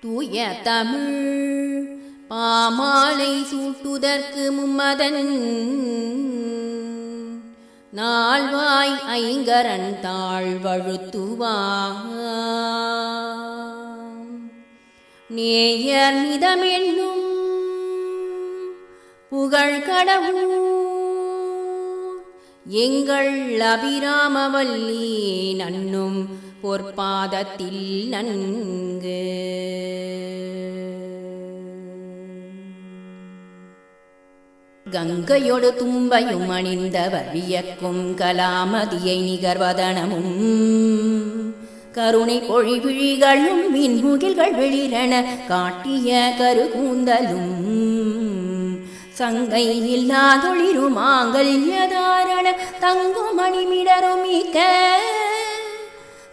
தூய தமிழ். பாமாலை சூட்டுதற்கு மும்மதன். நாள்வாய் ஐங்கரன் தாழ்வழுத்துவாம் நேயர் மிதமென்னும் புகழ் கடவுள். எங்கள் அபிராமவல்லி நன்னும் பொற்பாதத்தில் நன்கு. கங்கையொடு தும்பையும் அணிந்தவர் வியக்கும் கலாமதியை நிகர்வதனமும். கருணை பொழிவிழிகளும் மின்முகில்கள் வெளிரென காட்டிய கருகூந்தலும். சங்கை இல்லாதொளிரும் மாங்கல்யதாரண தங்கும் மணிமிடரும் மிக்க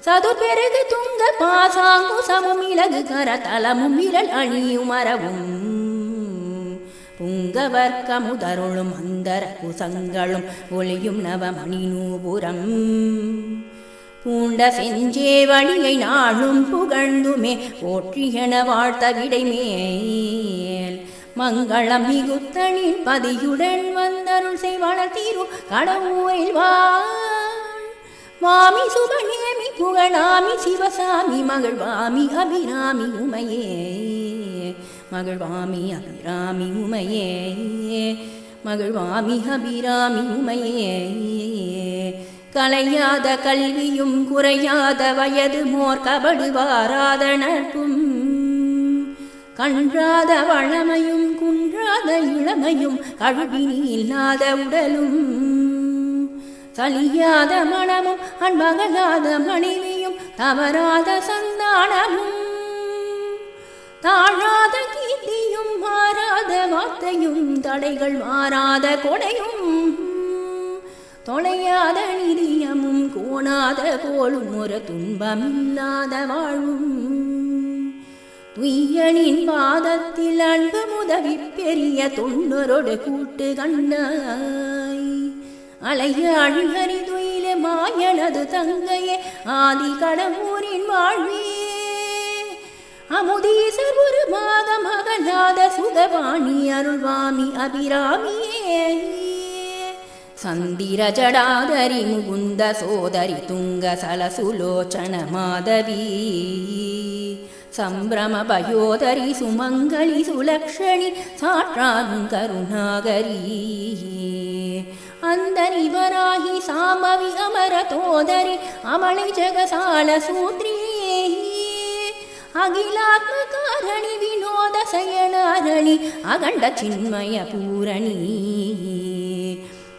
சதுர்பெருகு துங்க பாசாங்குசமும் இலகு கரதலமும் விரல் அணியும் மரவும் புங்கவர்க்க முதருளும் அந்தர குசங்களும் ஒளியும் நவமணி நூபுரம். பூண்ட செஞ்சேவடியை நாளும் புகழ்ந்துமே போற்றியன வாழ்த்த விடைமேல். மங்களம் மிகுத்தனின் பதியுடன் வந்தருள் செய்வாளர் தீரு கடவுரில் வாழ். வாமி சுபனே புகழாமி சிவசாமி மகிழ்வாமி அபிராமி உமையே. மகிழ்வாமி அபிராமி உமையே. மகிழ்வாமி அபிராமி உமையே. கலையாத கல்வியும் குறையாத வயது மோர் கபடு வாராத நட்பும். கன்றாத வளமையும் குன்றாத இளமையும் கழுவினி இல்லாத உடலும். சலியாத மனமும் அன்பகலாத மனைவியும் தவறாத சந்தானமும். தாழாத கீர்த்தியும் மாறாத வார்த்தையும் தடைகள் மாறாத கொடையும். தொலையாத நிதியமும் கோணாத கோளும் ஒரு துன்பம் இல்லாத வாழும். துய்யனின் பாதத்தில் அன்பு முதவி பெரிய தொண்டரோடு கூட்டு கண்ணாய். அலைய அழுகரி துயில மாயனது தங்கையே ஆதி கடம்பூரின் வாழ்வே. அமுதீசர் ஒரு மாத அகலாத சுகவாணி அருள்வாமி அபிராமியே. சந்திர ஜடாதரி முகுந்த சோதரி துங்க சலசுலோச்சன மாதவி. सम्भ्रमभयोदरि सुमङ्गलि सुलक्षणि साटाङ्गरी सामवि अमरतोदरि अमणि अगिलात्म अखिलात्मकारणि विनोदशयनारणि अखण्डचिन्मयपूरणी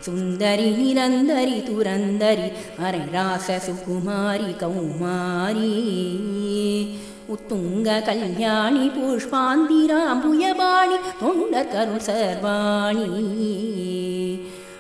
सुन्दरि निरन्दरि तुरन्दरि अरे रासुकुमारि कौमारी। உத்துங்க கல்யாணி புஷ்பாந்திராம்புயபாணி தொண்டர் கருள் சர்வாணி.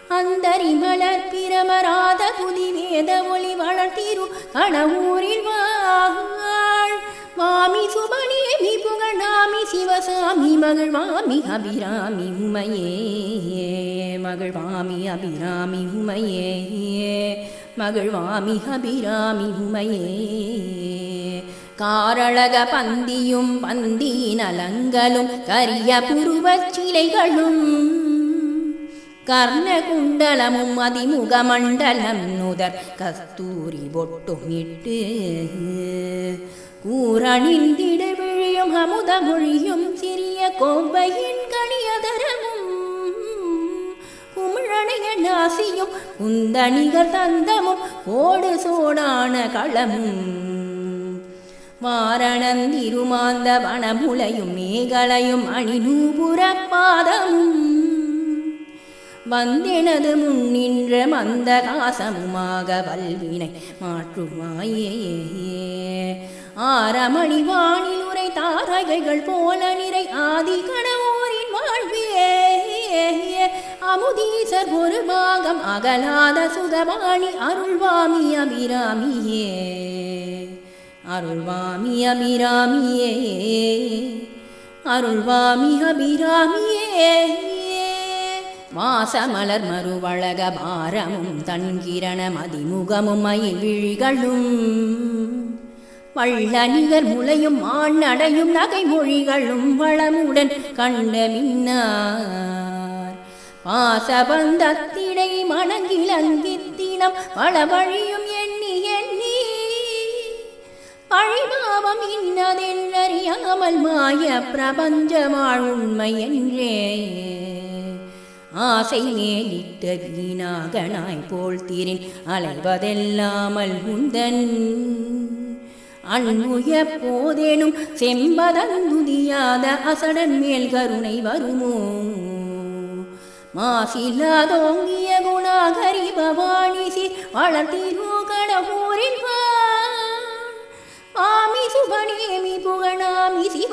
அந்தரி மலர் பிரமராத புதி வேத ஒளி வளர்த்திரு கணவூரில் வாழ். மாமி சுபநேமி புகழாமி சிவசாமி மகள் மாமி அபிராமி உமையே. மகள் மாமி அபிராமி உமையே. மகள் மகிழ்வாமி அபிராமி உமையே. காரழக பந்தியும் பந்தீனலங்களும் கரிய புருவச் சிலைகளும். கர்ணகுண்டலமும் அதிமுகமண்டலம் நுதர் கஸ்தூரி பொட்டுமிட்டு கூரணிந்திட விழியும் அமுதமொழியும் சிறிய கோவையின் கணியதரமும். குமிழனைய நாசியும் குந்தணிகர் தந்தமும் ஓடு சோடான களமும். மாரணன் திருமாந்த வனமுலையும் மேகலையும் அணிநூபுரப்பாதமும். வந்தெனது முன்னின்ற மந்த காசமுமாக வல்வினை மாற்றுமாயே. ஆரமணி வானில் உரை தாரகைகள் போல நிறை ஆதி கணவோரின் வாழ்வியே அமுதீசர் ஒரு பாகம் அகலாத சுகபாணி அருள்வாமி அபிராமியே. அருள்வாமி அபிராமியே அருள்வாமி அபிராமியே வாசமலர் மறுவழக பாரமும் தன்கிரண மதிமுகமும் மயில் விழிகளும் வள்ளநிகர் முளையும் மாநடையும் நகை நகைமொழிகளும் வளமுடன் கண்ட மின்னார். பாசபந்தத்திடை மணங்கிலங்கித்தினம் வளவழியும் எண்ணி அழிபாவம் இன்னதென்றறியாமல் மாய பிரபஞ்சமாள் உண்மை என்றே. ஆசை மேலிட்ட வீணாகனாய் போல் தீரின் அலைவதெல்லாமல் உந்தன். அன்புய போதேனும் செம்பதந்துதியாத அசடன் மேல் கருணை வருமோ? மாசில்லாதோங்கிய குணாகரி பவானிசி வளர்த்திரோ கடவுரில்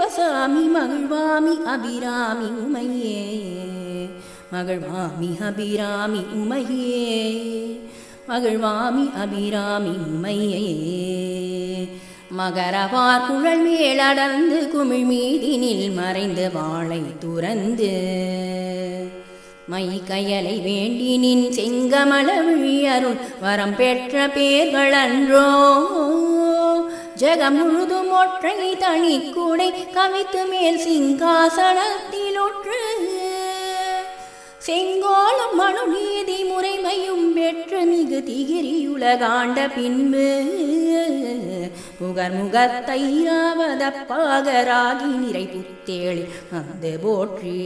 புகழாமி சிவசாமி மகிழ்வாமி அபிராமி உமையே. மகிழ்வாமி அபிராமி உமையே. மகிழ்வாமி அபிராமி உமையே. மகரவார் குழல் மேலடர்ந்து குமிழ் மீதினில் மறைந்து வாளை துறந்து. மை கயலை வேண்டினின் செங்கமல விழியருள் வரம் பெற்ற பேர்களன்றோ. ஜெகம் முழுதும் ஒற்றை தனி கூடை கவித்து மேல் சிங்காசனத்தில் ஒற்று செங்கோலும் மனு நீதி முறைமையும் பெற்று மிகு திகிரியுலகாண்ட பின்பு புகர் முகத்தைராவத பாகராகி நிறை புத்தேளி அந்த போற்றே.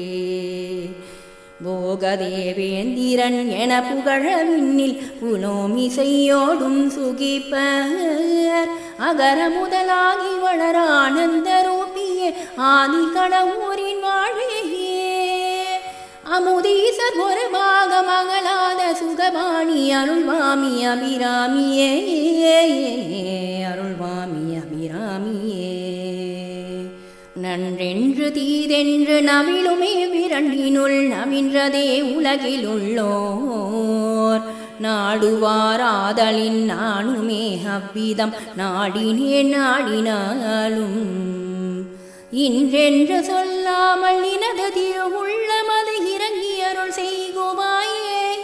போகதேவேந்திரன் என புகழ விண்ணில் புனோமிசையோடும் சுகிப்பர். அகர முதலாகி வளர ஆனந்த ரூபியே ஆதி கடவுரின் வாழையே அமுதீசர் ஒரு பாகமகளாத சுகபாணி அருள்வாமி அபிராமியே. அருள்வாமி அபிராமியே. நன்றென்று தீதென்று நவிலுமே விரண்டினுள் நவின்றதே உலகிலுள்ளோர். நாடுவாராதலின் நானுமே அவ்விதம் நாடினே நாடினாலும். இன்றென்று சொல்லாமல் நினது திருவுள்ளமது இறங்கி அருள் செய்குவாயே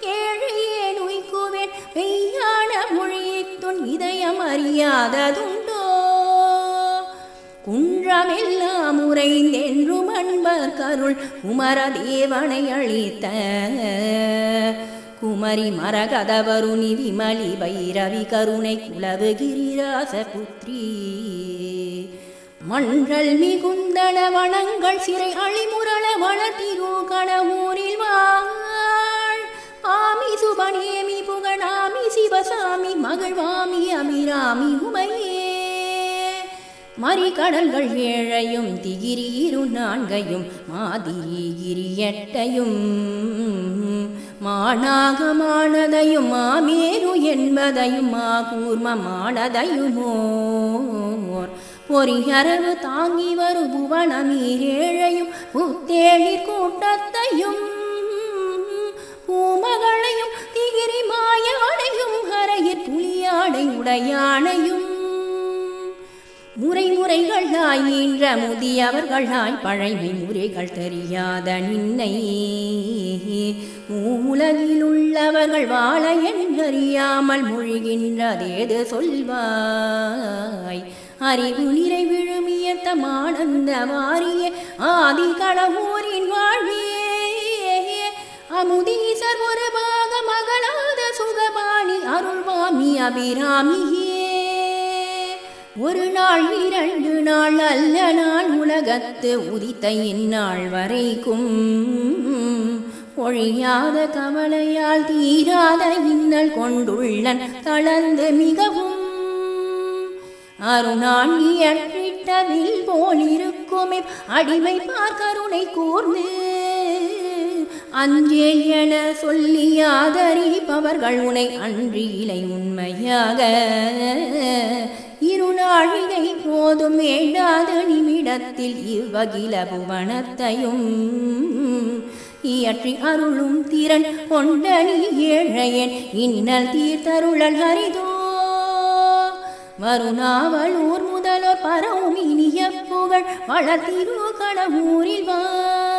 ஏழையே உய்குவேன் மெய்யான மொழியைத் துன் இதயம் அறியாததும் குன்றமெல்லாம் உறைந்தென்றும் அன்பர் கருள் குமரதேவனை அளித்த குமரி மரகதவருணி விமலி பைரவி கருணை குலவு கிரிராச புத்ரி மன்றல் மிகுந்தன வனங்கள் சிறை அழிமுரள வளர்த்திரோ கடவுரில் வாழ். ஆமி சுபநேமி புகழாமி சிவசாமி மகிழ்வாமி அபிராமி உமையே மறிகடல்கள் ஏழையும் திகிரீரு நான்கையும் மாதிரி கிரியட்டையும் மானாகமானதையும் மாமேரு என்பதையும் மா கூர்மமானதையுமோர் பொறியரவு தாங்கி வரு புவனமீரேழையும் புத்தேளிர் கூட்டத்தையும். பூமகளையும் திகிரி மாயாடையும் ஹரையிற் புலியாடை உடையானையும். முறை முறைகளாய் ஈன்ற முதியவர்களாய் பழைமை முறைகள் தெரியாத நின்னை. மூலகில் உள்ளவர்கள் வாழ என்றறியாமல் மொழிகின்றதேது சொல்வாய். அறிவு நிறை விழுமியத்தம் ஆனந்த வாரிய ஆதி கடவுரின் வாழ்வியே. அமுதீசர் ஒரு பாக மகளாத சுகபாணி அருள்வாமி அபிராமியே. ஒரு நாள் இரண்டு நாள் அல்ல நாள் உலகத்து உதித்த இந்நாள் வரைக்கும். ஒழியாத கவலையால் தீராத இன்னல் கொண்டுள்ளன் தளர்ந்து மிகவும். அருணான் போல் போலிருக்குமே அடிமை பார்க்கருணை கூர்ந்து. அஞ்சேல் என சொல்லி ஆதரிப்பவர்கள் உனை அன்றியிலை உண்மையாக. திருநாழிகை போதும் வேண்டாத நிமிடத்தில் இவ்வகில புவனத்தையும் இயற்றி அருளும் திறன் கொண்டனி ஏழையன். இன்னல் தீர்த்தருளல் ஹரிதோ வருணாவலூர் முதலோர் பரவும் இனிய புகழ். வளர்த்திரு கடவுரில் வா.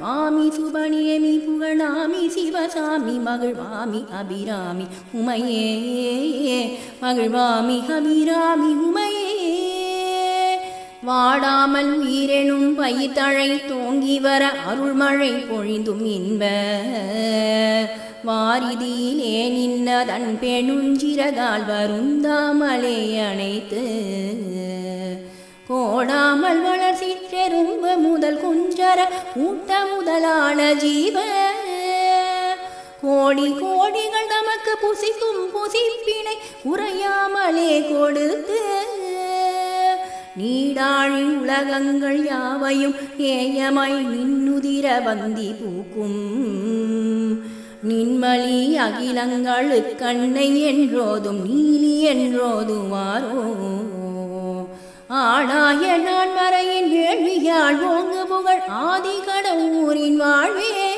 மாமி சுபணியமி புகழாமி சிவசாமி மகிழ்வாமி அபிராமி உமையே. மகிழ்வாமி அபிராமி உமையே. வாடாமல் உயிரெனும் பயிர்த்தழை தோங்கி வர அருள்மழை பொழிந்தும் இன்ப. வாரிதியிலே நின்னதன் பெணுஞ்சிறகால் வருந்தாமலே அணைத்து. கோடாமல் வளர் சிற்றெரும்பு முதல் குஞ்சர ஊட்ட முதலான ஜீவ. கோடி கோடிகள் தமக்கு புசிக்கும் புசிப்பினை குறையாமலே கொடுத்து. நீடாழி உலகங்கள் யாவையும் ஏயமாய் நின்னுதிர வந்தி பூக்கும். நின்மலி அகிலங்களுக்கண்ணை என்றோதும் நீலி என்றோதுவாரோ ஆளாய நான் மறையின் வேள்வியால் ஓங்கு புகழ் ஆதி கடவுரின் வாழ்வே.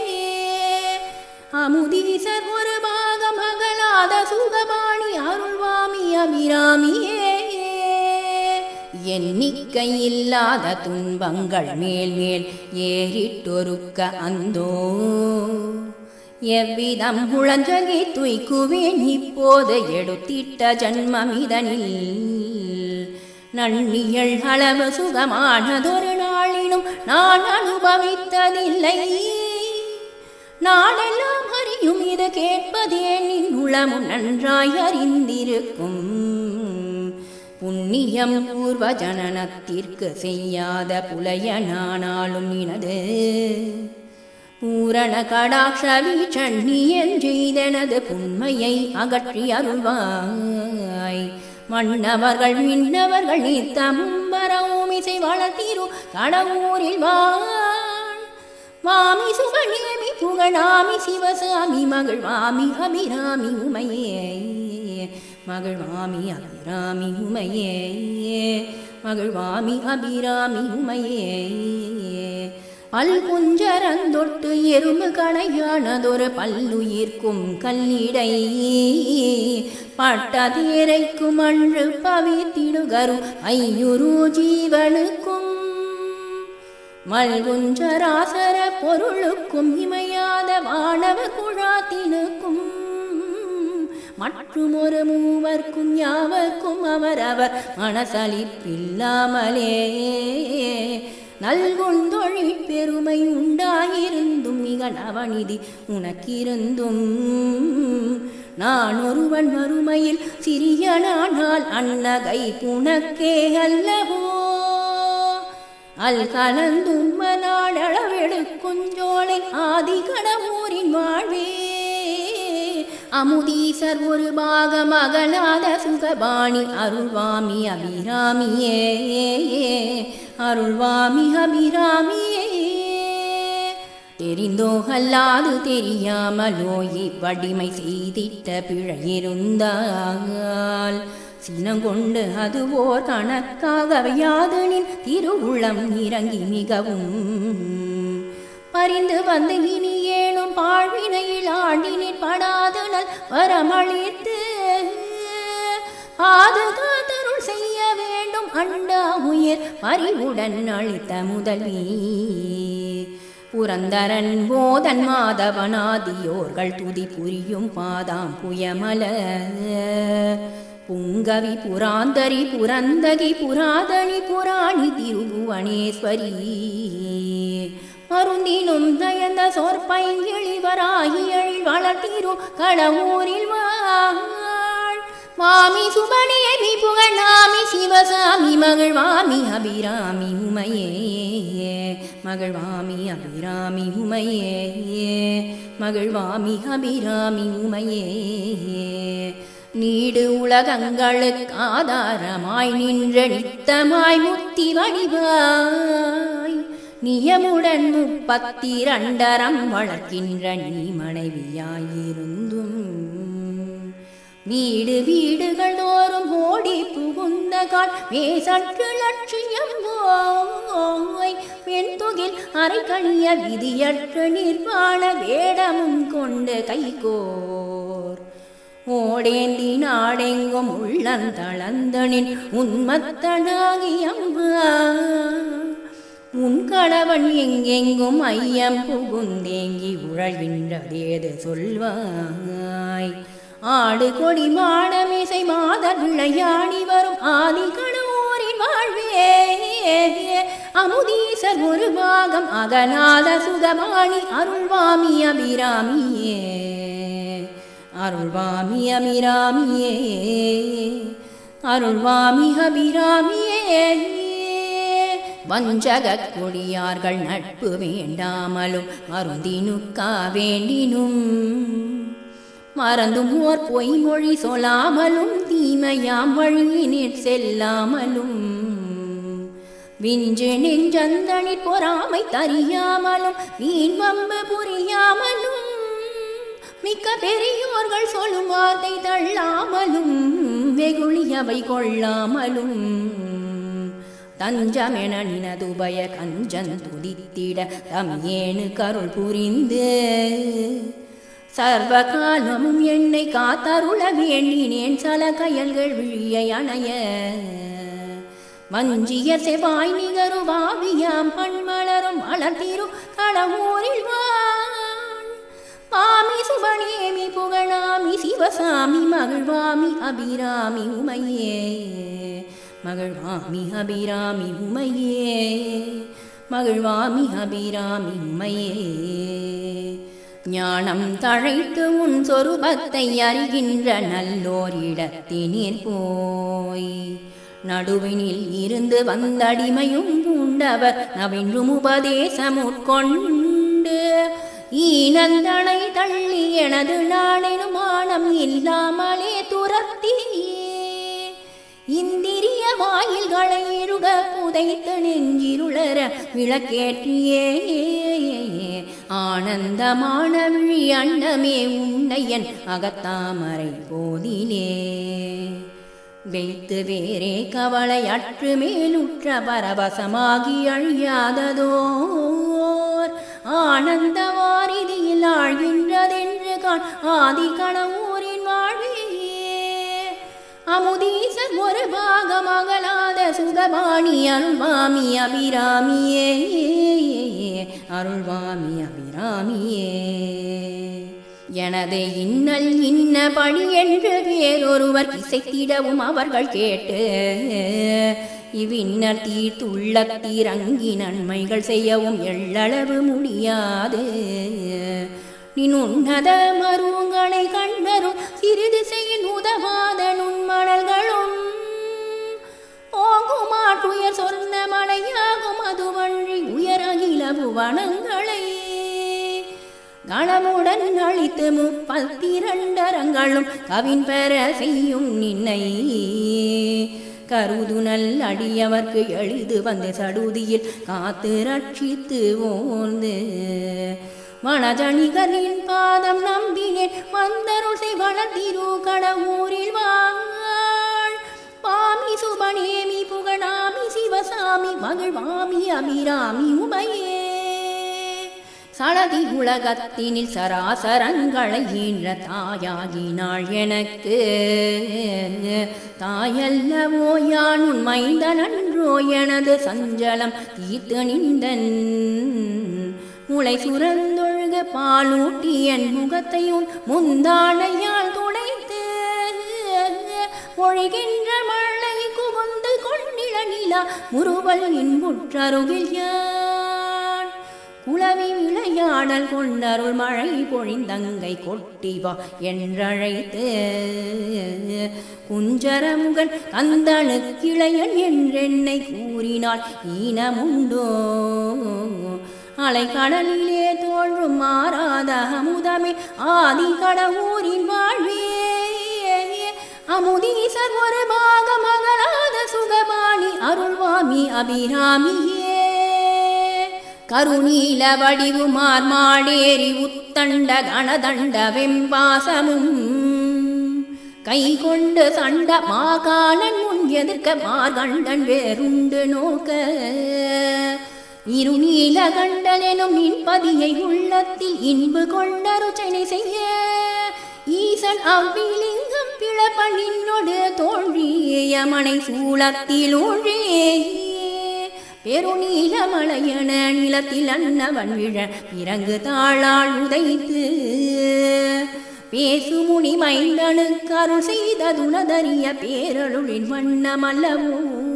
அமுதீசர் ஒரு பாகம் அகலாத சுகபாணி அருள்வாமி அபிராமியே. எண்ணிக்கை இல்லாத துன்பங்கள் மேல் மேல் ஏறிட்டொருக்க அந்தோ. எவ்விதம் முழஞ்சகை துய்க்குவேன் இப்போது எடுத்திட்ட ஜன்மமிதனில் நன்னியல் அளவு சுகமானதொரு நாளினும் நான் அனுபவித்ததில்லை. நாளெல்லாம் அறியும் இது கேட்பதே நின் உளமும் நன்றாய் அறிந்திருக்கும். புண்ணியம் பூர்வ ஜனனத்திற்கு செய்யாத புலைய நானாலும் நினது பூரண கடாட்சவி வீச்சண்ணி என்றெய்தனது புண்மையை அகற்றி அருள்வாய். மன்னவர்கள் மின்னவர்கள் நித்தமும் வரவும் இசை வளர்த்தீரு கடவுரில் வாமி சுகநேமி புகழாமி சிவசாமி மகள் வாமி அபிராமி உமையே. மகள் வாமி அபிராமி உமையே. மகள் வாமி அபிராமி உமையே. பல் குஞ்சரந்தொட்டு எறும்பு களையானதொரு பல்லுயிர்க்கும் கல்லிடை பட்டதேரைக்கும் அன்று பவித்திடுகரு ஐயுரு ஜீவனுக்கும். மல்குஞ்சராசர பொருளுக்கும் இமையாத வானவ குழாத்தினுக்கும். மற்றும் ஒரு மூவர்க்கும் யாவர்க்கும் அவரவர் மனசலிப்பில்லாமலே நல்குந்தொழிற் பெருமை உண்டாயிருந்தும் மிக நவநிதி உனக்கிருந்தும். நான் ஒருவன் மறுமையில் சிறியனானால் அன்னகை புனக்கே அல்லவோ? அல் கலந்தும்ம நாடளவெடுக்குஞ்சோலை ஆதி கடவுரின் வாழ்வே. அமுதீசர் ஒரு பாகம் அகலாத சுகபாணி அருள்வாமி அபிராமியே. அருள்வாமிகபிராமியே தெரிந்தோ அல்லாது தெரியாமலோ இவ்வடிமை செய்திட்ட பிழையிருந்தால் சினங்கொண்டு அதுவோர் ஓர் கணக்காக யாதனின் திருவுளம் இறங்கி மிகவும் பறிந்து வந்து இனி ஏனும் பாழ்வினையில் ஆண்டினில் படாதனல் வரமளித்து பாதுகாத்தருள் செய்ய வேண்டும் அண்டா உயிர் அறிவுடன் அளித்த முதல்வி புரந்தரன் போதன் மாதவனாதியோர்கள் துதி புரியும் பாதாம் புயமல புங்கவி புராந்தரி புரந்தகி புராதனி புராணி திருபுவனேஸ்வரி. மருந்தினும் தயந்த சொற்பைங்கிழிவராகி எழில் வா மாமி வாழ் வாமி சுபணியமி புகழாமி சிவசாமி மகிழ்வாமி அபிராமி உமையே. மகிழ்வாமி அபிராமி உமையே. மகிழ்வாமி அபிராமி உமையே. நீடு உலகங்களுக்கு ஆதாரமாய் நின்ற நித்தமாய் முத்தி வடிவாய் நியமுடன் முப்பத்தி இரண்டரம் வளர்க்கின்ற நீ மனைவியாயிருந்தும் வீடு வீடுகள் தோறும் ஓடி புகுந்த கால். மேசற்று லட்சியம் போய் பெண் தொகில் அரை விதியற்ற நிர்வாண வேடமும் கொண்டு கைகோர். ஓடேந்தி நாடெங்கும் உள்ளந்தளந்தனின் உன்மத்தனாகியம்மா உன் கணவன் எங்கெங்கும் ஐயம் புகுந்தேங்கி உழல்கின்றதேது சொல்வாய். ஆடு கொடி மாடமிசை மாதர் விளையாடி வரும் ஆதி கணவோரின் வாழ்வே. அமுதீசர் ஒரு பாகம் அகநாத சுதமாணி அருள்வாமி அபிராமியே. அருள்வாமி அபிராமியே. அருள்வாமி அபிராமியே. வஞ்சக கொடியார்கள் நட்பு வேண்டாமலும் அருந்தினுக்கா வேண்டினும். மறந்தும் ஓர் பொய்மொழி சொல்லாமலும் தீமையாம் வழியினிற் செல்லாமலும். விஞ்சு நெஞ்சந்தனி பொறாமை தறியாமலும் வீண் வம்பு புரியாமலும் மிக்க பெரியோர்கள் சொல்லும் வார்த்தை தள்ளாமலும் வெகுளியவை கொள்ளாமலும். தஞ்சமென நினதுபய கஞ்சன் துதித்திட தம் ஏனு கருள் புரிந்து. சர்வ காலமும் என்னை காத்தருளவி எண்ணினேன் சல கயல்கள் விழிய அணைய. வஞ்சிய செவாய் நிகரு வாவியாம் பண்மலரும் வளர்த்திரு களவூரில் வாமி பாமி புகழாமி சிவசாமி மகிழ்வாமி அபிராமி உமையே. மகிழ்வாமி அபிராமி உமையே. மகிழ்வாமி அபிராமி உமையே. ஞானம் தழைத்து உன் சொருபத்தை அறிகின்ற நல்லோரிடத்தினீர் போய் நடுவினில் இருந்து வந்தடிமையும் பூண்டவர் நவின்றும் உபதேசம் உட்கொண்டு ஈனந்தனை தள்ளி எனது நாளெனும் இல்லாமலே துரத்தியே இந்திரிய வாயில்களை இருக புதைத்து நெஞ்சிருளர விளக்கேற்றியே. ஆனந்தமான விழி அண்டமே உண்டையன் அகத்தாமரை போதிலே. வைத்து வேறே கவலை அற்று மேலுற்ற பரவசமாகி அழியாததோர். ஆனந்த வாரிதியில் ஆழ்கின்றதென்று காண் ஆதி கணவூரின் வாழ்வே அமுதீசர் ஒரு பாகமகலாத சுகபாணி அருள்வாமி அபிராமியே. அருள்வாமி அபிராமியே. எனது இன்னல் இன்ன பணி என்று வேறொருவர் இசைத்திடவும் அவர்கள் கேட்டு இவ்வின்னர் தீர்த்துள்ள தீரங்கி நன்மைகள் செய்யவும் எள்ளளவு முடியாது. நின் மருங்களை கண்டரும் சிறிது செய்யின் உதவாத நுண்மணல்களும். ஓங்குமாற்றுயர் சொன்ன மலையாகும் அது வன்றி அகில புவனங்களை. கணமுடன் அழித்து முப்பத்திரண்டரங்களும் கவின் பெற செய்யும் நின்னை. கருதுனல் அடியவர்க்கு எழுது வந்து சடுதியில் காத்து ரட்சித்து ஓந்து. மணஜணிகரின் பாதம் நம்பினேன். வந்தருள் செய்வள திரு கடவுரில் வாழ். பாமி சுபநேமி புகழாமி சிவசாமி மகிழ்வாமி அபிராமி உமையே. சடதி உலகத்தினில் சராசரங்களை ஈன்ற தாயாகினாள் எனக்கு. தாயல்லவோ யான் உன் மைந்தனன்றோ எனது சஞ்சலம் தீர்த்து நின்றன். முளை சுரந்தொழுக பாலூட்டி என் முகத்தையும் முந்தானையால் துடைத்து. ஒழிகின்ற மழை குகுந்து கொண்டிட நிலா முறுவல் இன்புற்றருகில் யான். குளவி விளையாடல் கொண்டருள் மழை பொழிந்தங்கை கொட்டி வா என்றழைத்து. குஞ்சரமுகன் கந்தனு கிளையன் என்றென்னை கூறினாள் ஈனமுண்டோ. அலைக்கடலிலே தோன்றும் மாறாத அமுதமே ஆதி கடவுரின் வாழ்வே. அமுதீசர் ஒரு பாக மகளாத சுகபாணி அருள்வாமி அபிராமியே. கருநீல வடிவுமார் மாடேறி உத்தண்ட கணதண்ட வெம்பாசமும். கை கொண்டு சண்ட மாகாணன் முன் எதிர்க்க மார்கண்டன் வேறுண்டு நோக்க. இருநீல கண்டன் எனும் நின்பதியை உள்ளத்தில் இன்பு கொண்டருச்சனை செய்ய. ஈசன் அவ்விலிங்கம் பிளப்பண்ணினோடு தோன்றிய மனை சூளத்தில் ஊன்றே. பெருநீல மலையன நிலத்தில் அன்னவன் விழ இறங்கு தாளால் உதைத்து. பேசுமுனி மைந்தனுக்கு அருள் செய்த துணதறிய பேரருளின் வண்ணமல்லவோ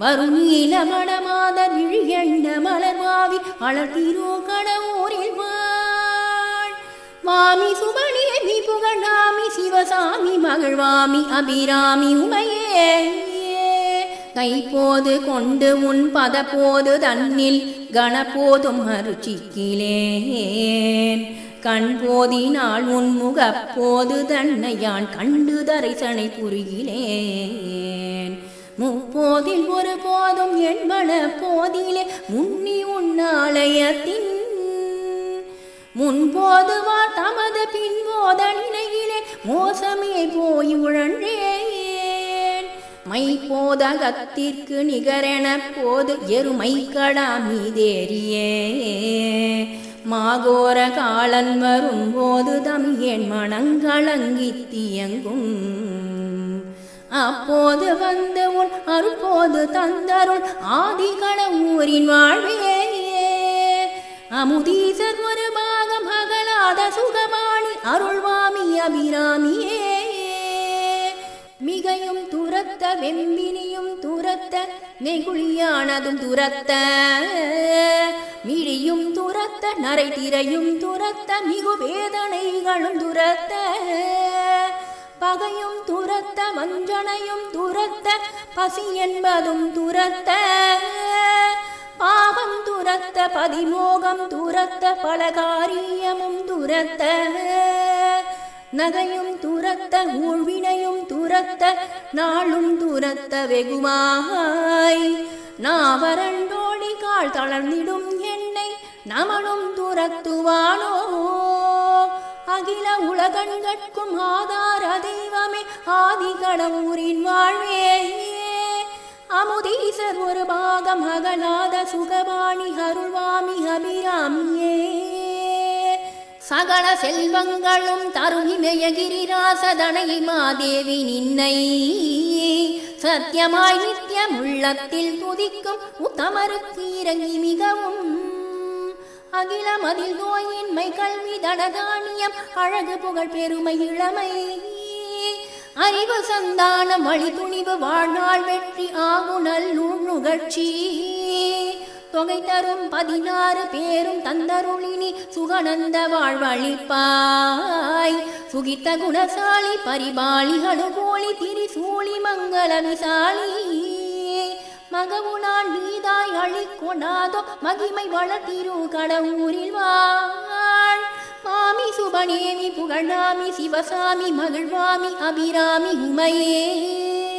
வருநீல மடமாதர் விழியண்ட மலர்வாவி அழகிரோ கடவுரில் வாழ். வாமி சுபணியமி புகழாமி சிவசாமி மகிழ்வாமி அபிராமி உமையே. கைப்போது கொண்டு உன் பதப்போது தன்னில் கணப்போதும் அருச்சிக்கிலேன். கண் போதினால் உன் முகப்போது தன்னை யான் கண்டு தரிசனை புரிகிறேன் முப்போதில் ஒரு போதும் எண்பன போதிலே முன்னி உன்னாலயத்தின் முன்போதுவார் தமது பின்போத நினைவிலே மோசமே போய் உழன்றேன். மை போதகத்திற்கு நிகரென போது எருமை கடா மீதேறியே. மாகோர காலன் வரும்போது என் மனங்களங்கித் தியங்கும். அப்போது வந்த உன் அருப்போது தந்தருள் ஆதிகள ஊரின் வாழ்வே அமுதீசர் ஒரு பாகம் அகலாத சுகமாணி அருள்வாமி அபிராமியே. மிகையும் துரத்த வெம்பினியும் துரத்த நெகுழியானதும் துரத்த. மிழியும் துரத்த நரை திரையும் துரத்த மிகு வேதனைகளும் துரத்த. பகையும் துரத்த வஞ்சனையும் துரத்த பசி என்பதும் துரத்த. பாவம் துரத்த பதிமோகம் துரத்த பல காரியமும் துரத்த. நகையும் துரத்த ஊழ்வினையும் துரத்த நாளும் துரத்த வெகுமாய். நாவரண்டோடி கால் தளர்ந்திடும் என்னை நமனும் துரத்துவானோ? அகில உலகங்கட்கும் ஆதார தெய்வமே. ஆதி கடவுரின் வாழ்வே அமுதீசர் ஒரு பாகம் அகலாத சுகபாணி அருள்வாமி அபிராமியே. சகல செல்வங்களும் தருகிமய கிரிராசதனை மாதேவி நின்னை. சத்தியமாய் நித்தியம் உள்ளத்தில் துதிக்கும் உத்தமருக்கு இறங்கி மிகவும் அகிலம் அதில் நோயின்மை கல்வி தனதானியம் அழகு புகழ் பெருமை இளமை. அறிவு சந்தானம் வழி துணிவு வாழ்நாள் வெற்றி ஆகுணல் நுகழ்ச்சி தொகை தரும் பதினாறு பேரும் தந்தருளினி சுகநந்த வாழ்வழிப்பாய். சுகித்த குணசாலி பரிபாலிகளு போலி திரிசூலி மங்கள விசாலி. மகவுனான் நீதாய் அழிக்கொணாதோ மகிமை வளர்த்திரு கடவுரில் வாழ். மாமி சுபநேமி புகழாமி சிவசாமி மகிழ்வாமி அபிராமி உமையே.